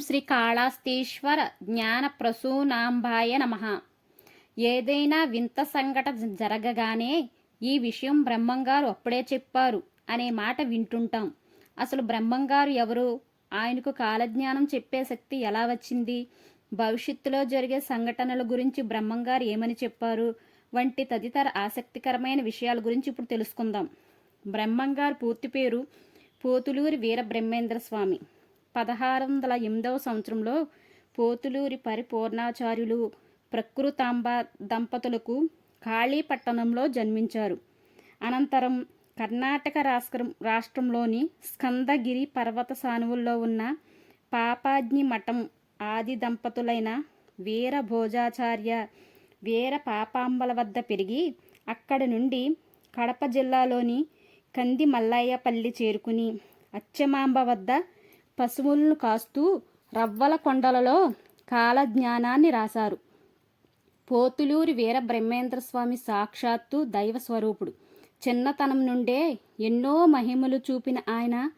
శ్రీ కాళాస్తీశ్వర జ్ఞాన ప్రసూనాంబాయ నమ. ఏదైనా వింత సంఘటన జరగగానే ఈ విషయం బ్రహ్మంగారు అప్పుడే చెప్పారు అనే మాట వింటుంటాం. అసలు బ్రహ్మంగారు ఎవరు? ఆయనకు కాలజ్ఞానం చెప్పే శక్తి ఎలా వచ్చింది? భవిష్యత్తులో జరిగే సంఘటనల గురించి బ్రహ్మంగారు ఏమని చెప్పారు? వంటి తదితర ఆసక్తికరమైన విషయాల గురించి ఇప్పుడు తెలుసుకుందాం. బ్రహ్మంగారు పూర్తి పేరు పోతులూరి వీర బ్రహ్మేంద్ర స్వామి పదహారు వందల ఎనిమిదవ సంవత్సరంలో పోతులూరి పరిపూర్ణాచార్యులు ప్రకృతాంబ దంపతులకు కాళీపట్టణంలో జన్మించారు. అనంతరం కర్ణాటక రాష్ట్రం రాష్ట్రంలోని స్కందగిరి పర్వత సానువుల్లో ఉన్న పాపాజ్ఞి మఠం ఆది దంపతులైన వీర భోజాచార్య వీర పాపాంబల వద్ద పెరిగి అక్కడి నుండి కడప జిల్లాలోని కంది మల్లయ్యపల్లి చేరుకుని అచ్చమాంబ వద్ద పశువులను కాస్తూ రవ్వల కొండలలో కాలజ్ఞానాన్ని రాశారు. పోతులూరి వీర బ్రహ్మేంద్ర స్వామి సాక్షాత్తు దైవ స్వరూపుడు చిన్నతనం నుండే ఎన్నో మహిమలు చూపిన ఆయన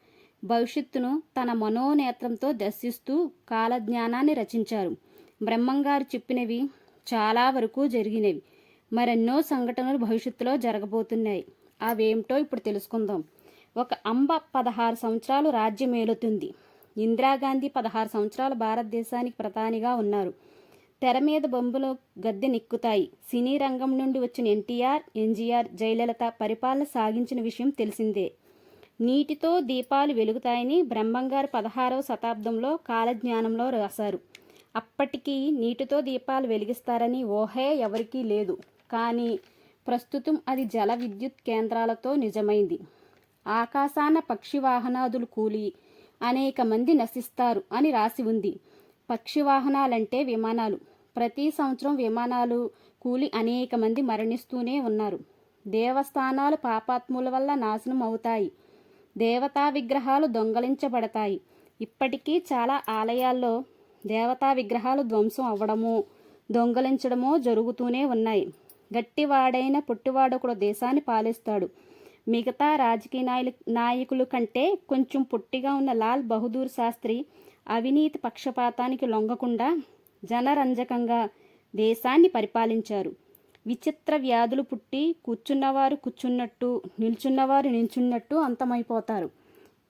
భవిష్యత్తును తన మనోనేత్రంతో దర్శిస్తూ కాలజ్ఞానాన్ని రచించారు. బ్రహ్మంగారు చెప్పినవి చాలా వరకు జరిగినవి. మరెన్నో సంఘటనలు భవిష్యత్తులో జరగబోతున్నాయి. అవేమిటో ఇప్పుడు తెలుసుకుందాం. ఒక అంబ పదహారు సంవత్సరాలు రాజ్యమేలుతుంది. ఇందిరాగాంధీ పదహారు సంవత్సరాలు భారతదేశానికి ప్రధానిగా ఉన్నారు. తెర మీద బొంబులు గద్దె నిక్కుతాయి. సినీ రంగం నుండి వచ్చిన ఎన్టీఆర్ ఎన్జీఆర్ జయలలిత పరిపాలన సాగించిన విషయం తెలిసిందే. నీటితో దీపాలు వెలుగుతాయని బ్రహ్మంగారు పదహారవ శతాబ్దంలో కాలజ్ఞానంలో రాశారు. అప్పటికి నీటితో దీపాలు వెలిగిస్తారని ఊహే ఎవరికీ లేదు. కానీ ప్రస్తుతం అది జల విద్యుత్ కేంద్రాలతో నిజమైంది. ఆకాశాన పక్షి వాహనాదులు కూలి అనేక మంది నశిస్తారు అని రాసి ఉంది. పక్షి వాహనాలంటే విమానాలు. ప్రతి సంవత్సరం విమానాలు కూలి అనేక మంది మరణిస్తూనే ఉన్నారు. దేవస్థానాలు పాపాత్ముల వల్ల నాశనం అవుతాయి. దేవతా విగ్రహాలు దొంగలించబడతాయి. ఇప్పటికీ చాలా ఆలయాల్లో దేవతా విగ్రహాలు ధ్వంసం అవ్వడము దొంగలించడమో జరుగుతూనే ఉన్నాయి. గట్టివాడైన పుట్టివాడొకడు దేశాన్ని పాలిస్తాడు. మిగతా రాజకీయ నాయకులు కంటే కొంచెం పొట్టిగా ఉన్న లాల్ బహదూర్ శాస్త్రి అవినీతి పక్షపాతానికి లొంగకుండా జనరంజకంగా దేశాన్ని పరిపాలించారు. విచిత్ర వ్యాధులు పుట్టి కూర్చున్నవారు కూర్చున్నట్టు నిల్చున్నవారు నిల్చున్నట్టు అంతమైపోతారు.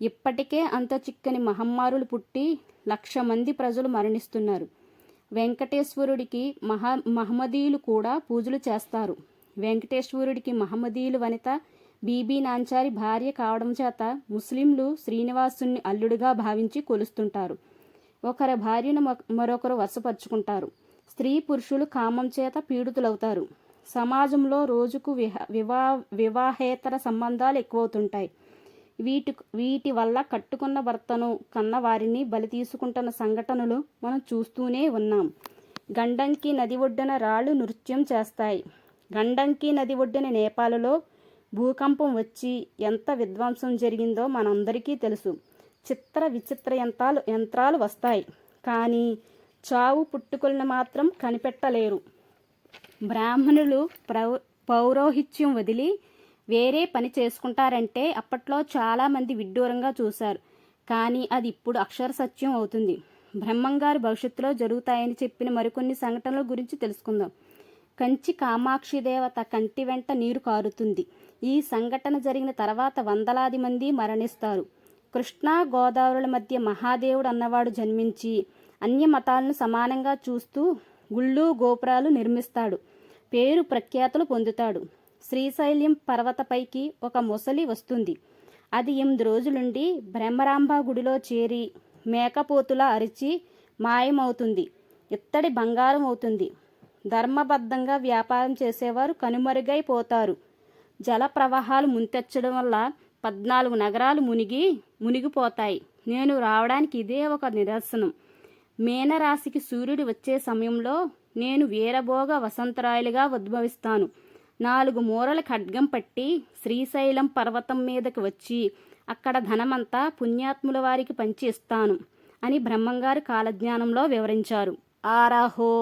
ఇప్పటికే అంత చిక్కని మహమ్మారులు పుట్టి లక్ష మంది ప్రజలు మరణిస్తున్నారు. వెంకటేశ్వరుడికి మహా మహమ్మదీయులు కూడా పూజలు చేస్తారు. వెంకటేశ్వరుడికి మహమ్మదీయులు వనిత బీబీ నాంచారి భార్య కావడం చేత ముస్లింలు శ్రీనివాసుని అల్లుడిగా భావించి కొలుస్తుంటారు. ఒకరి భార్యను మరొకరు వశపరుచుకుంటారు. స్త్రీ పురుషులు కామం చేత పీడితులవుతారు. సమాజంలో రోజుకు విహా వివా వివాహేతర సంబంధాలు ఎక్కువవుతుంటాయి. వీటి వీటి వల్ల కట్టుకున్న భర్తను కన్న వారిని బలి తీసుకుంటున్న సంఘటనలు మనం చూస్తూనే ఉన్నాం. గండంకి నది ఒడ్డున రాళ్ళు నృత్యం చేస్తాయి. గండంకి నది ఒడ్డున నేపాలలో భూకంపం వచ్చి ఎంత విధ్వంసం జరిగిందో మనందరికీ తెలుసు. చిత్ర విచిత్ర యంత్రాలు యంత్రాలు వస్తాయి. కానీ చావు పుట్టుకులను మాత్రం కనిపెట్టలేరు. బ్రాహ్మణులు ప్రౌ పౌరోహిత్యం వదిలి వేరే పని చేసుకుంటారంటే అప్పట్లో చాలామంది విడ్డూరంగా చూశారు. కానీ అది ఇప్పుడు అక్షర సత్యం అవుతుంది. బ్రహ్మంగారు భవిష్యత్తులో జరుగుతాయని చెప్పిన మరికొన్ని సంఘటనల గురించి తెలుసుకుందాం. కంచి కామాక్షి దేవత కంటి వెంట నీరు కారుతుంది. ఈ సంఘటన జరిగిన తర్వాత వందలాది మంది మరణిస్తారు. కృష్ణా గోదావరుల మధ్య మహాదేవుడు అన్నవాడు జన్మించి అన్య మతాలను సమానంగా చూస్తూ గుళ్ళు గోపురాలు నిర్మిస్తాడు. పేరు ప్రఖ్యాతులు పొందుతాడు. శ్రీశైల్యం పర్వతపైకి ఒక ముసలి వస్తుంది. అది ఎనిమిది రోజులుండి బ్రహ్మరాంబ గుడిలో చేరి మేకపోతులా అరిచి మాయమవుతుంది. ఇత్తడి బంగారం అవుతుంది. ధర్మబద్ధంగా వ్యాపారం చేసేవారు కనుమరుగైపోతారు. జల ప్రవాహాలు ముంతెచ్చడం వల్ల పద్నాలుగు నగరాలు మునిగి మునిగిపోతాయి. నేను రావడానికి ఇదే ఒక నిదర్శనం. మీనరాశికి సూర్యుడు వచ్చే సమయంలో నేను వీరభోగ వసంతరాయలుగా ఉద్భవిస్తాను. నాలుగు మూరల ఖడ్గం పట్టి శ్రీశైలం పర్వతం మీదకి వచ్చి అక్కడ ధనమంతా పుణ్యాత్ముల వారికి పంచి ఇస్తాను అని బ్రహ్మంగారు కాలజ్ఞానంలో వివరించారు. ఆరాహో!